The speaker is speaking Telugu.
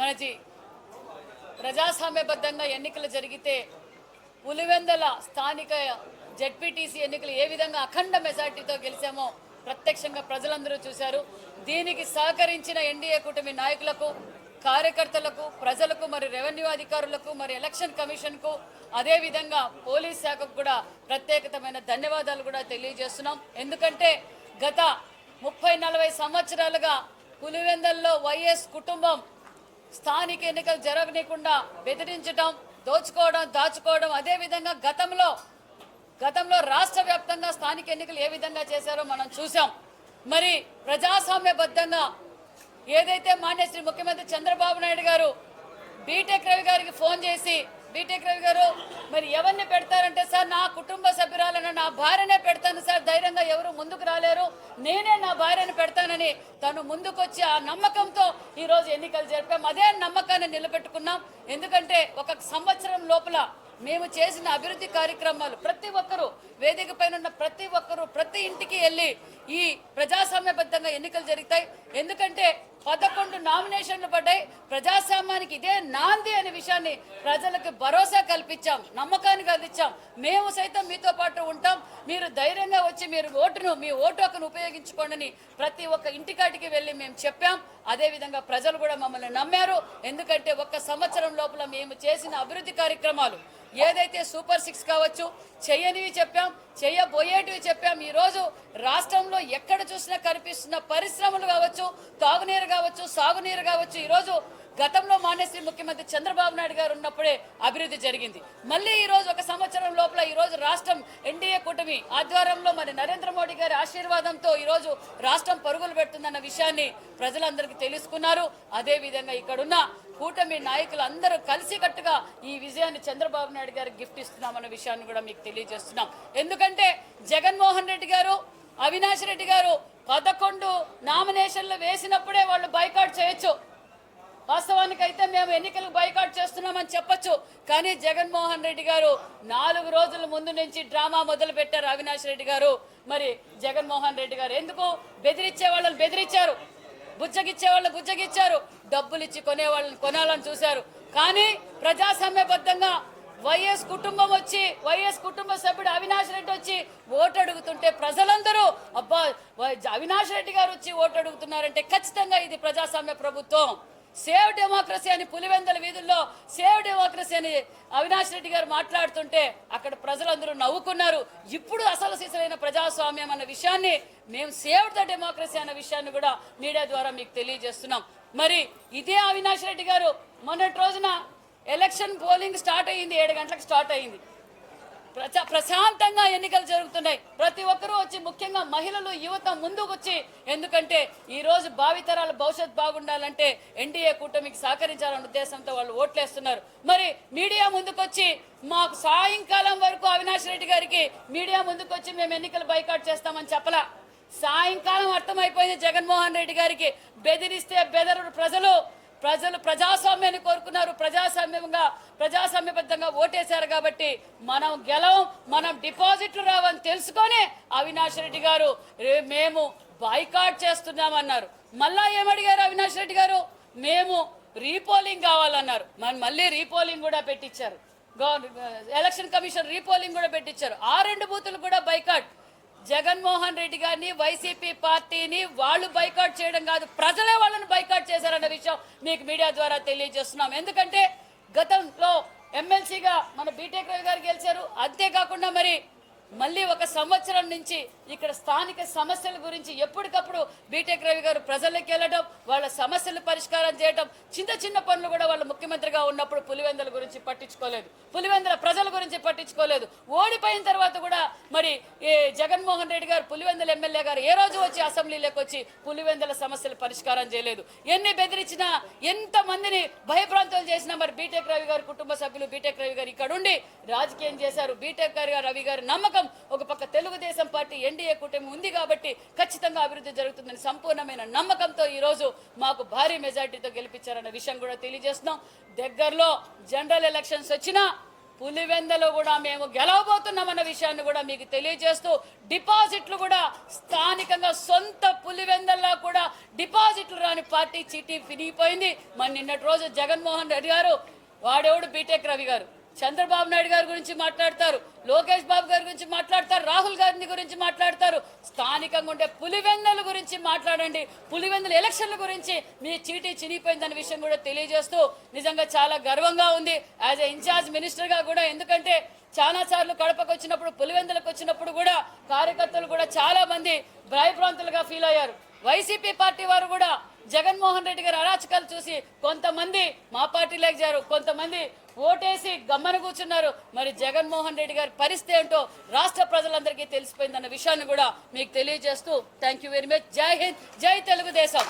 మనకి ప్రజాస్వామ్యబద్ధంగా ఎన్నికలు జరిగితే పులివెందల స్థానిక జడ్పీటీసీ ఎన్నికలు ఏ విధంగా అఖండ మెజార్టీతో గెలిచామో ప్రత్యక్షంగా ప్రజలందరూ చూశారు. దీనికి సహకరించిన ఎన్డీఏ కూటమి నాయకులకు కార్యకర్తలకు ప్రజలకు మరి రెవెన్యూ అధికారులకు మరి ఎలక్షన్ కమిషన్కు అదేవిధంగా పోలీస్ శాఖకు కూడా ప్రత్యేకతమైన ధన్యవాదాలు కూడా తెలియజేస్తున్నాం. ఎందుకంటే గత ముప్పై నలభై సంవత్సరాలుగా పులివెందల్లో వైఎస్ కుటుంబం స్థానిక ఎన్నికలు జరగనీయకుండా బెదిరించడం దోచుకోవడం దాచుకోవడం. అదేవిధంగా గతంలో గతంలో రాష్ట్ర వ్యాప్తంగా స్థానిక ఎన్నికలు ఏ విధంగా చేశారో మనం చూసాం మరి ప్రజాస్వామ్యబద్ధంగా ఏదైతే మాన్య శ్రీ ముఖ్యమంత్రి చంద్రబాబు నాయుడు గారు బీటెక్ రవి గారికి ఫోన్ చేసి బీటెక్ రవి గారు మరి ఎవరిని పెడతారంటే సార్ నా కుటుంబ సభ్యురాలను నా భార్యనే పెడతాను సార్ ధైర్యంగా ఎవరు ముందుకు రాలేరు. నేనే నా భార్యను పెడతానని తను ముందుకొచ్చి ఆ నమ్మకంతో ఈరోజు ఎన్నికలు జరిపాం. అదే నమ్మకాన్ని నిలబెట్టుకున్నాం. ఎందుకంటే ఒక సంవత్సరం లోపల మేము చేసిన అభివృద్ధి కార్యక్రమాలు ప్రతి ఒక్కరూ వేదిక పైన ఉన్న ప్రతి ఒక్కరూ ప్రతి ఇంటికి వెళ్ళి ఈ ప్రజాస్వామ్యబద్ధంగా ఎన్నికలు జరుగుతాయి. ఎందుకంటే పదకొండు నామినేషన్లు పడ్డాయి. ప్రజాస్వామ్యానికి ఇదే నాంది అనే విషయాన్ని ప్రజలకు భరోసా కల్పించాం. నమ్మకాన్ని కలిగించాం మేము సైతం మీతో పాటు ఉంటాం. మీరు ధైర్యంగా వచ్చి మీరు ఓటును మీ ఓటు హక్కును ఉపయోగించుకోండి ప్రతి ఒక్క ఇంటికాటికి వెళ్ళి మేము చెప్పాం. అదేవిధంగా ప్రజలు కూడా మమ్మల్ని నమ్మారు. ఎందుకంటే ఒక్క సంవత్సరం లోపల మేము చేసిన అభివృద్ధి కార్యక్రమాలు ఏదైతే సూపర్ సిక్స్ కావచ్చు చేయనివి చెప్పాం చేయబోయేటివి చెప్పాం ఈరోజు రాష్ట్రంలో ఎక్కడ చూసినా కనిపిస్తున్న పరిశ్రమలు కావచ్చు తాగునీరు కావచ్చు సాగునీరు కావచ్చు ఈరోజు గతంలో మానేశ్రీ ముఖ్యమంత్రి చంద్రబాబు నాయుడు గారు ఉన్నప్పుడే అభివృద్ధి జరిగింది. మళ్ళీ ఈ రోజు ఒక సంవత్సరం లోపల ఈ రోజు రాష్ట్రం ఎన్డీఏ కూటమి ఆధ్వర్యంలో మరి నరేంద్ర మోడీ గారి ఆశీర్వాదంతో ఈ రోజు రాష్ట్రం పరుగులు పెడుతుందన్న విషయాన్ని ప్రజలందరికీ తెలుసుకున్నారు. అదేవిధంగా ఇక్కడున్న కూటమి నాయకులు అందరూ కలిసికట్టుగా ఈ విజయాన్ని చంద్రబాబు నాయుడు గారికి గిఫ్ట్ ఇస్తున్నామన్న విషయాన్ని కూడా మీకు తెలియజేస్తున్నాం. ఎందుకంటే జగన్మోహన్ రెడ్డి గారు అవినాష్ రెడ్డి గారు పదకొండు నామినేషన్లు వేసినప్పుడే వాళ్ళు బైకాట్ చేయొచ్చు. వాస్తవానికి అయితే మేము ఎన్నికలకు బైకాట్ చేస్తున్నామని చెప్పొచ్చు. కానీ జగన్మోహన్ రెడ్డి గారు నాలుగు రోజుల ముందు నుంచి డ్రామా మొదలు పెట్టారు అవినాష్ రెడ్డి గారు. మరి జగన్మోహన్ రెడ్డి గారు ఎందుకు బెదిరించే వాళ్ళని బెదిరించారు? బుజ్జగిచ్చే వాళ్ళు బుజ్జగిచ్చారు. డబ్బులు ఇచ్చి కొనే వాళ్ళని కొనాలని చూశారు. కానీ ప్రజాస్వామ్యబద్ధంగా వైఎస్ కుటుంబం వచ్చి వైఎస్ కుటుంబ సభ్యుడు అవినాష్ రెడ్డి వచ్చి ఓటు అడుగుతుంటే ప్రజలందరూ అబ్బా అవినాష్ రెడ్డి గారు వచ్చి ఓటు అడుగుతున్నారంటే ఖచ్చితంగా ఇది ప్రజాస్వామ్య ప్రభుత్వం. సేవ్ డెమోక్రసీ అని పులివెందల వీధుల్లో సేవ్ డెమోక్రసీ అని అవినాష్ రెడ్డి గారు మాట్లాడుతుంటే అక్కడ ప్రజలందరూ నవ్వుకున్నారు. ఇప్పుడు అసలు సిసలైన ప్రజాస్వామ్యం అన్న విషయాన్ని మేము సేవ్ ద డెమోక్రసీ అన్న విషయాన్ని కూడా మీడియా ద్వారా మీకు తెలియజేస్తున్నాం. మరి ఇదే అవినాష్ రెడ్డి గారు మొన్నటి రోజున ఎలక్షన్ పోలింగ్ స్టార్ట్ అయ్యింది ఏడు గంటలకు స్టార్ట్ అయ్యింది. ప్రచా ప్రశాంతంగా ఎన్నికలు జరుగుతున్నాయి. ప్రతి ఒక్కరూ వచ్చి ముఖ్యంగా మహిళలు యువత ముందుకు వచ్చి ఎందుకంటే ఈ రోజు భావితరాల భవిష్యత్ బాగుండాలంటే ఎన్డీఏ కూటమికి సహకరించాలన్న ఉద్దేశంతో వాళ్ళు ఓట్లేస్తున్నారు. మరి మీడియా ముందుకొచ్చి మాకు సాయంకాలం వరకు అవినాష్ రెడ్డి గారికి మీడియా ముందుకొచ్చి మేము ఎన్నికలు బైకాట్ చేస్తామని చెప్పలా? సాయంకాలం అర్థమైపోయింది జగన్మోహన్ రెడ్డి గారికి. బెదిరిస్తే బెదరు ప్రజలు. ప్రజలు ప్రజాస్వామ్యాన్ని కోరుకున్నారు. ప్రజాస్వామ్యంగా ప్రజాస్వామ్యబద్ధంగా ఓటేశారు కాబట్టి మనం గెలవం మనం డిపాజిట్లు రావని తెలుసుకొని అవినాష్ రెడ్డి గారు మేము బాయ్కాట్ చేస్తున్నామన్నారు. మళ్ళా ఏమడిగారు అవినాష్ రెడ్డి గారు? మేము రీపోలింగ్ కావాలన్నారు. మన మళ్ళీ రీపోలింగ్ కూడా పెట్టించారు ఎలక్షన్ కమిషన్ రీపోలింగ్ కూడా పెట్టించారు ఆ రెండు బూతులు కూడా బైకాట్ జగన్మోహన్ రెడ్డి గారిని వైసీపీ పార్టీని వాళ్ళు బైకాట్ చేయడం కాదు ప్రజలే వాళ్ళని బైకాట్ చేశారన్న విషయం మీకు మీడియా ద్వారా తెలియజేస్తున్నాం. ఎందుకంటే గతంలో ఎమ్మెల్సీగా మన బీటెక్ రవి గారు గెలిచారు. అంతేకాకుండా మరి మళ్ళీ ఒక సంవత్సరం నుంచి ఇక్కడ స్థానిక సమస్యల గురించి ఎప్పటికప్పుడు బీటెక్ రవి గారు ప్రజల్లోకి వెళ్ళడం వాళ్ళ సమస్యలు పరిష్కారం చేయడం చిన్న చిన్న పనులు కూడా వాళ్ళ ముఖ్యమంత్రిగా ఉన్నప్పుడు పులివెందుల గురించి పట్టించుకోలేదు. పులివెందుల ప్రజల గురించి పట్టించుకోలేదు. ఓడిపోయిన తర్వాత కూడా మరి ఈ జగన్మోహన్ రెడ్డి గారు పులివెందుల ఎమ్మెల్యే గారు ఏ రోజు వచ్చి అసెంబ్లీలోకి వచ్చి పులివెందుల సమస్యలు పరిష్కారం చేయలేదు. ఎన్ని బెదిరించినా ఎంత మందిని చేసినా మరి బీటెక్ రవి గారు కుటుంబ సభ్యులు బీటెక్ రవి గారు ఇక్కడ ఉండి రాజకీయం చేశారు. బీటెక్ గారి రవి గారు నమ్మకం ఒక పక్క తెలుగుదేశం పార్టీ ఎన్డీఏ కూటమి ఉంది కాబట్టి ఖచ్చితంగా అభివృద్ధి జరుగుతుందని సంపూర్ణమైన నమ్మకంతో ఈ రోజు మాకు భారీ మెజార్టీతో గెలిపించారన్న విషయం కూడా తెలియజేస్తున్నాం. దగ్గరలో జనరల్ ఎలక్షన్స్ వచ్చినా పులివెందలో కూడా మేము గెలవబోతున్నామన్న విషయాన్ని కూడా మీకు తెలియజేస్తూ డిపాజిట్లు కూడా స్థానికంగా సొంత పులివెందల్లో కూడా డిపాజిట్లు రాని పార్టీ చీటీ ఫినిగిపోయింది మరి నిన్నటి రోజు జగన్మోహన్ రెడ్డి గారు వాడేవుడు? బీటెక్ రవి గారు. చంద్రబాబు నాయుడు గారి గురించి మాట్లాడతారు లోకేష్ బాబు గారి గురించి మాట్లాడతారు రాహుల్ గాంధీ గురించి మాట్లాడతారు. స్థానికంగా ఉండే పులివెందుల గురించి మాట్లాడండి. పులివెందుల ఎలక్షన్ల గురించి మీ చీటీ చినిగిపోయిందనే విషయం కూడా తెలియజేస్తూ నిజంగా చాలా గర్వంగా ఉంది. యాజ్ ఎ ఇన్ఛార్జ్ మినిస్టర్గా కూడా ఎందుకంటే చాలా సార్లు కడపకు వచ్చినప్పుడు పులివెందులకు వచ్చినప్పుడు కూడా కార్యకర్తలు కూడా చాలా మంది భయభ్రాంతులుగా ఫీల్ అయ్యారు. వైసీపీ పార్టీ వారు కూడా జగన్మోహన్ రెడ్డి గారి అరాచకాలు చూసి కొంతమంది మా పార్టీలోకి జారు కొంతమంది ఓటేసి గమ్మన కూర్చున్నారు. మరి జగన్మోహన్ రెడ్డి గారి పరిస్థితి ఏంటో రాష్ట్ర ప్రజలందరికీ తెలిసిపోయిందన్న విషయాన్ని కూడా మీకు తెలియజేస్తూ థ్యాంక్ యూ వెరీ మచ్. జై హింద్ జై తెలుగుదేశం.